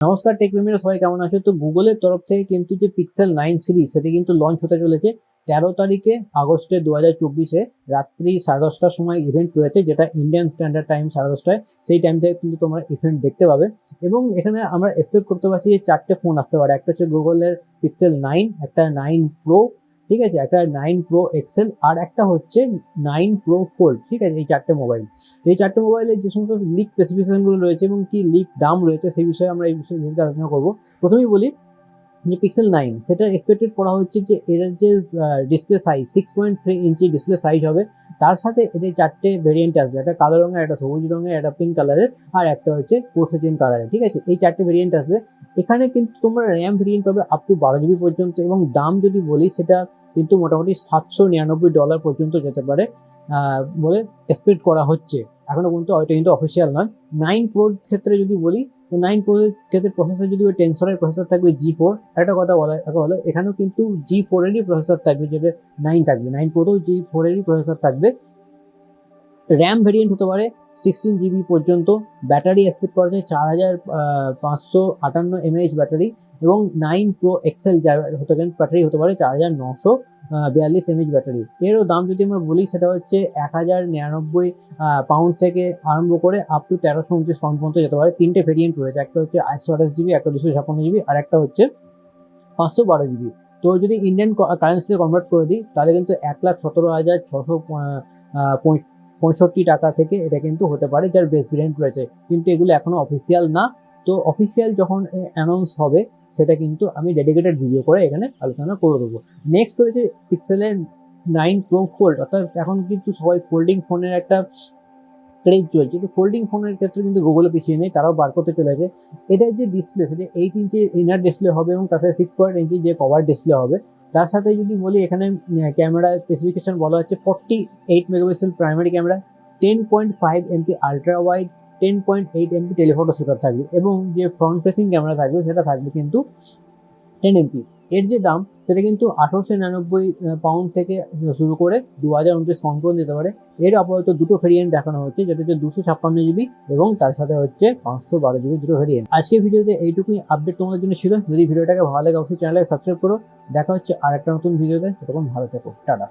নমস্কার টেক প্রেমীরা সবাই কেমন আছো? তো গুগলের তরফ থেকে কিন্তু যে পিক্সেল নাইন সিরিজ সেটি কিন্তু লঞ্চ হতে চলেছে তেরো তারিখে আগস্টে দু হাজার চব্বিশে, রাত্রি সাড়ে দশটার সময় ইভেন্ট রয়েছে, যেটা ইন্ডিয়ান স্ট্যান্ডার্ড টাইম সাড়ে দশটায়। সেই টাইম থেকে কিন্তু তোমরা ইভেন্ট দেখতে পাবে। এবং এখানে আমরা এক্সপেক্ট করতে পারছি যে চারটে ফোন আসতে পারে। একটা হচ্ছে গুগলের পিক্সেল নাইন একটা নাইন প্রো ঠিক আছে? একটা নাইন প্রো এক্সেল আর একটা হচ্ছে নাইন প্রো ফোল্ড ঠিক আছে? এই চারটে মোবাইল এই চারটে মোবাইলের যে সমস্ত লিক স্পেসিফিকেশনগুলো রয়েছে এবং কি লিক দাম রয়েছে সেই বিষয়ে আমরা এই বিষয়ে আলোচনা করব। প্রথমেই বলি যে পিক্সেল নাইন সেটা এক্সপেক্টেড করা হচ্ছে যে এর যে display size six point three inch display size হবে, তার সাথে এতে চারটে ভেরিয়েন্ট আসবে, একটা কালো রঙের, একটা সবুজ রঙের, একটা পিঙ্ক কালারের আর একটা হচ্ছে পোর্সেটিন কালারের ঠিক আছে? এই চারটে ভেরিয়েন্ট আসবে। এখানে কিন্তু তোমরা র্যাম ভেরিয়েন্ট পাবে আপ টু বারো জিবি পর্যন্ত, এবং দাম যদি বলি, সেটা কিন্তু মোটামুটি সাতশো নিরানব্বই ডলার পর্যন্ত যেতে পারে বলে এক্সপেক্ট করা হচ্ছে। এখনও পর্যন্ত ওইটা কিন্তু অফিসিয়াল নয়। নাইন প্রোর ক্ষেত্রে যদি বলি নাইন প্রোর ক্ষেত্রে প্রসেসর যদি ওই টেনসরের প্রসেসর থাকবে জি ফোর একটা কথা বলা একটা হলো এখানেও কিন্তু জি ফোরেরই প্রসেসর থাকবে, যেটা নাইন থাকবে। নাইন প্রোতেও জি ফোরেরই প্রসেসর থাকবে। র্যাম ভেরিয়েন্ট হতে পারে সিক্সটিন জিবি পর্যন্ত ব্যাটারি এক্সপেক্ট করা যায়, চার হাজার পাঁচশো আটান্ন এমএএইচ ব্যাটারি এবং নাইন প্রো এক্সেল যার হতে পারে, ব্যাটারি হতে পারে চার হাজার নশো বিয়াল্লিশ এমএইচ ব্যাটারি। এরও দাম যদি আমরা বলি, সেটা হচ্ছে এক হাজার নিরানব্বই পাউন্ড থেকে আরম্ভ করে আপ টু তেরোশো উনত্রিশ পাউন্ড পর্যন্ত যেতে পারে। তিনটে ভেরিয়েন্ট রয়েছে, একটা হচ্ছে একশো আঠাশ জিবি একটা দুশো ছাপ্পান্ন জিবি আর একটা হচ্ছে পাঁচশো বারো জিবি তো যদি ইন্ডিয়ান কারেন্সিতে কনভার্ট করে দিই, তাহলে কিন্তু এক লাখ সতেরো হাজার ছশো পঁয়ষট্টি টাকা থেকে এটা কিন্তু হতে পারে যার বেস ভেরিয়েন্ট রয়েছে। কিন্তু এগুলো এখনও অফিসিয়াল না। তো অফিসিয়াল যখন অ্যানাউন্স হবে, সেটা কিন্তু আমি ডেডিকেটেড ভিডিও করে এখানে আলোচনা করে দেবো। নেক্সট রয়েছে পিক্সেলের নাইন প্রো ফোল্ড অর্থাৎ এখন কিন্তু সবাই ফোল্ডিং ফোনের একটা ক্রেজ চলছে। তো ফোল্ডিং ফোনের ক্ষেত্রে কিন্তু গুগলে পিছিয়ে নেই, তারাও বার করতে চলেছে। এটার যে ডিসপ্লে সেটা এইট ইঞ্চি ইনার ডিসপ্লে হবে এবং তার সাথে সিক্স পয়েন্ট ইঞ্চি যে কভার ডিসপ্লে হবে, তার সাথে যদি বলি, এখানে ক্যামেরা স্পেসিফিকেশন বলা হচ্ছে forty eight megapixel primary camera ten point five MP ultra wide ten point eight MP telephoto shooter থাকবে এবং যে ফ্রন্ট ফেসিং ক্যামেরা থাকবে, সেটা থাকবে কিন্তু টেন এমপি এর যে দাম, সেটা কিন্তু আঠারোশো নিরানব্বই পাউন্ড থেকে শুরু করে দু হাজার উনত্রিশ পাউন্ড পর্যন্ত দিতে পারে। এর আপাতত দুটো ভেরিয়েন্ট দেখানো হচ্ছে, যেটা হচ্ছে দুশো ছাপ্পান্ন জিবি এবং তার সাথে হচ্ছে পাঁচশো বারো জিবি দুটো ভেরিয়েন্ট আজকের ভিডিওতে এইটুকুই আপডেট তোমাদের জন্য ছিল। যদি ভিডিওটাকে ভালো লাগে, অবশ্যই চ্যানেলকে সাবস্ক্রাইব করো। দেখা হচ্ছে আর একটা নতুন ভিডিওতে সেরকম ভালো থেকো। টাটা।